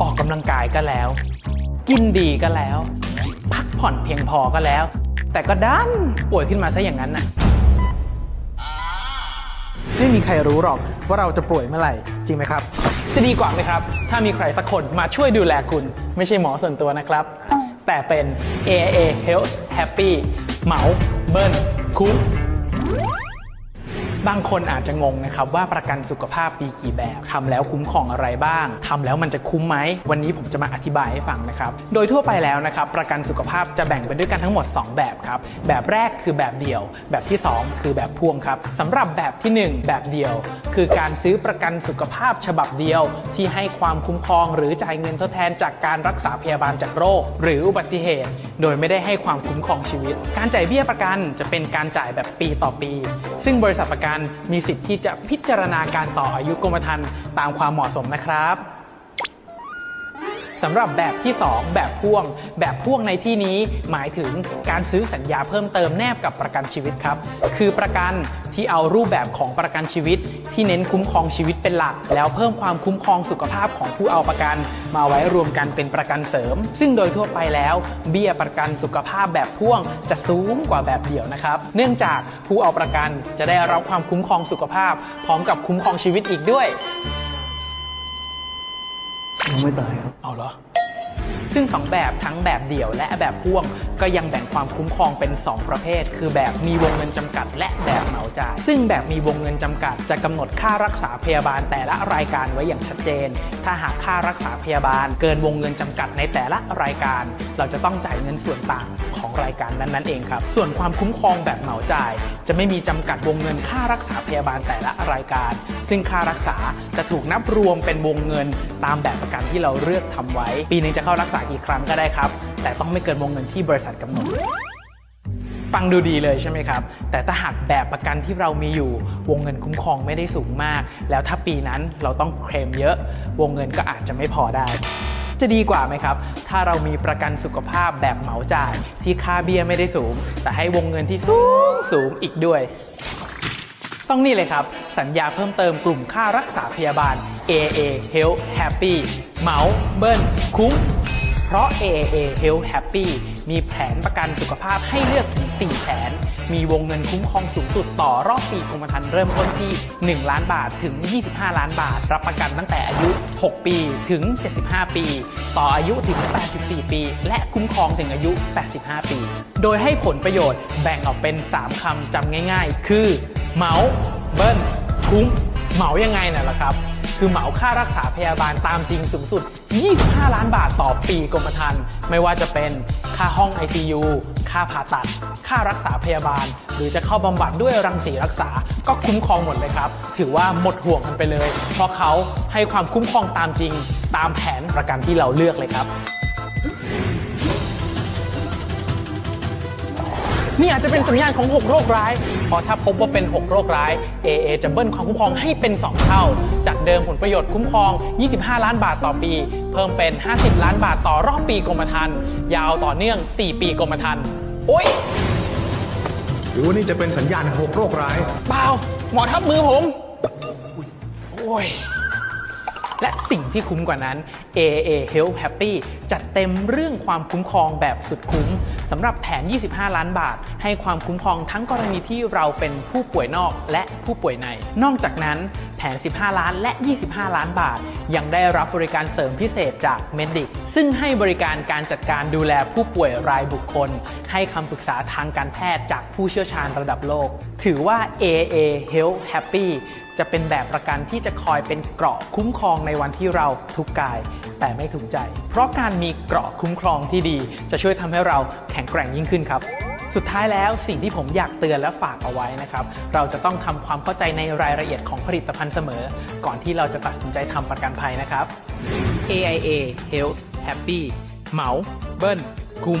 ออกกำลังกายก็แล้ว กินดีก็แล้ว พักผ่อนเพียงพอก็แล้ว แต่ก็ดันป่วยขึ้นมาซะอย่างนั้นน่ะไม่มีใครรู้หรอกว่าเราจะป่วยเมื่อไหร่ จริงไหมครับ จะดีกว่าไหมครับ ถ้ามีใครสักคนมาช่วยดูแลคุณ ไม่ใช่หมอส่วนตัวนะครับ แต่เป็น AAA Health Happy เหมาเบิ้ลคุ้ม บางคนอาจจะงงนะครับว่าประกันสุขภาพมีกี่แบบทำแล้วคุ้มครองอะไรบ้างทำแล้วมันจะคุ้มไหม วันนี้ผมจะมาอธิบายให้ฟังนะครับ โดยทั่วไปแล้วนะครับ ประกันสุขภาพจะแบ่งเป็นด้วยกันทั้งหมด 2 แบบครับ แบบแรกคือแบบเดียว แบบที่ 2 คือแบบพ่วงครับสำหรับแบบทีหนึ่1 แบบเดียว คือการซื้อประกันสุขภาพฉบับเดียว ที่ให้ความคุ้มครอง หรือจ่ายเงินทดแทนจากการรักษาพยาบาลจากโรค หรืออุบัติเหตุ โดยไม่ได้ให้ความคุ้มครองชีวิต การจ่ายเบี้ยประกันจะเป็นการจ่ายแบบปีต่อปี ซึ่งบริษัทประกันมีสิทธิ์ที่จะพิจารณาการต่ออายุกรมธรรม์ตามความเหมาะสมนะครับสำหรับแบบที่ 2 แบบพ่วง แบบพ่วงในที่นี้หมายถึงการซื้อสัญญาเพิ่มเติมแนบกับประกันชีวิตครับ คือประกันที่เอารูปแบบของประกันชีวิต ที่เน้นคุ้มครองชีวิตเป็นหลัก แล้วเพิ่มความคุ้มครองสุขภาพของผู้เอาประกัน มาไว้รวมกันเป็นประกันเสริม ซึ่งโดยทั่วไปแล้วเบี้ยประกันสุขภาพแบบพ่วงจะสูงกว่าแบบเดี่ยวนะครับ เนื่องจากผู้เอาประกันจะได้รับความคุ้มครองสุขภาพ พร้อมกับคุ้มครองชีวิตอีกด้วยยังไม่ตายครับ เอาเหรอ ซึ่ง2แบบทั้งแบบเดี่ยวและแบบพ่วง ก็ยังแบ่งความคุ้มครองเป็น 2 ประเภท คือแบบมีวงเงินจำกัด และแบบเหมาจ่าย ซึ่งแบบมีวงเงินจำกัด จะกำหนดค่ารักษาพยาบาลแต่ละรายการไว้อย่างชัดเจน ถ้าหากค่ารักษาพยาบาล เกินวงเงินจำกัดในแต่ละรายการ เราจะต้องจ่ายเงินส่วนต่างของรายการนั้นๆเองครับ ส่วนความคุ้มครองแบบเหมาจ่าย จะไม่มีจำกัดวงเงินค่ารักษาพยาบาลแต่ละรายการ ซึ่งค่ารักษาจะถูกนับรวมเป็นวงเงินตามแบบประกันที่เราเลือกทำไว้ ปีหนึงจะเข้ารักษากี่ครั้งก็ได้ครับ แต่ต้องไม่เกินวงเงินที่บริษัษัทกำหนด ฟังดูดีเลยใช่ไหมครับ แต่ถ้าหากแบบประกันที่เรามีอยู่ วงเงินคุ้มครองไม่ได้สูงมาก แล้วถ้าปีนั้นเราต้องเคลมเยอะ วงเงินก็อาจจะไม่พอได้จะดีกว่าไหมครับ ถ้าเรามีประกันสุขภาพแบบเหมาจ่าย ที่ค่าเบี้ยไม่ได้สูง แต่ให้วงเงินที่สูงสูงอีกด้วย ต้องนี่เลยครับ สัญญาเพิ่มเติมกลุ่มค่ารักษาพยาบาล AA Health Happy เหมาเบิ้ลคุ้ม เพราะ AAA Health Happy มีแผนประกันสุขภาพให้เลือกถึง 4 แผน มีวงเงินคุ้มครองสูงสุดต่อรอบปีกรมธรรม์เริ่มต้นที่ 1 ล้านบาทถึง 25 ล้านบาท รับประกันตั้งแต่อายุ 6 ปีถึง 75 ปี ต่ออายุถึง 84 ปี และคุ้มครองถึงอายุ 85 ปี โดยให้ผลประโยชน์แบ่งออกเป็น 3 คำจำง่าย ๆ คือเหมาเบิ้ลคุ้มเหมายังไงน่ะล่ะครับ คือเหมาค่ารักษาพยาบาลตามจริงสูงสุด 25 ล้านบาทต่อปีกรมธรรม์ไม่ว่าจะเป็นค่าห้อง ICU ค่าผ่าตัด ค่ารักษาพยาบาล หรือจะเข้าบำบัดด้วยรังสีรักษา ก็คุ้มครองหมดเลยครับ ถือว่าหมดห่วงกันไปเลย เพราะเขาให้ความคุ้มครองตามจริง ตามแผนประกันที่เราเลือกเลยครับ นี่อาจจะเป็นสัญญาณของ 6 โรคร้าย เพราะถ้าพบว่าเป็น 6 โรคร้าย AA จะเบิ้ลความคุ้มครองให้เป็น 2 เท่า จากเดิมผลประโยชน์คุ้มครอง 25 ล้านบาทต่อปี เพิ่มเป็น 50 ล้านบาทต่อรอบปีกรมธรรม์ยาวต่อเนื่อง 4 ปีกรมธรรม์โอ๊ยหรือว่านี่จะเป็นสัญญาณหกโรคร้าย เปล่า หมอทับมือผม โอ้ย และสิ่งที่คุ้มกว่านั้น AAA Health Happy จัดเต็มเรื่องความคุ้มครองแบบสุดคุ้มสำหรับแผน 25 ล้านบาท ให้ความคุ้มครองทั้งกรณีที่เราเป็นผู้ป่วยนอกและผู้ป่วยใน นอกจากนั้นแผน 15 ล้านและ 25 ล้านบาท ยังได้รับบริการเสริมพิเศษจาก Medic ซึ่งให้บริการการจัดการดูแลผู้ป่วยรายบุคคล ให้คำปรึกษาทางการแพทย์จากผู้เชี่ยวชาญระดับโลก ถือว่า AA Health Happy จะเป็นแบบประกันที่จะคอยเป็นเกราะคุ้มครองในวันที่เราทุกข์กาย แต่ไม่ถูกใจ เพราะการมีเกราะคุ้มครองที่ดี จะช่วยทำให้เราแข็งแกร่งยิ่งขึ้นครับสุดท้ายแล้วสิ่งที่ผมอยากเตือนและฝากเอาไว้นะครับ เราจะต้องทำความเข้าใจในรายละเอียดของผลิตภัณฑ์เสมอ ก่อนที่เราจะตัดสินใจทำประกันภัยนะครับ AIA Health Happy เหมา เบิ้ลคุ้ม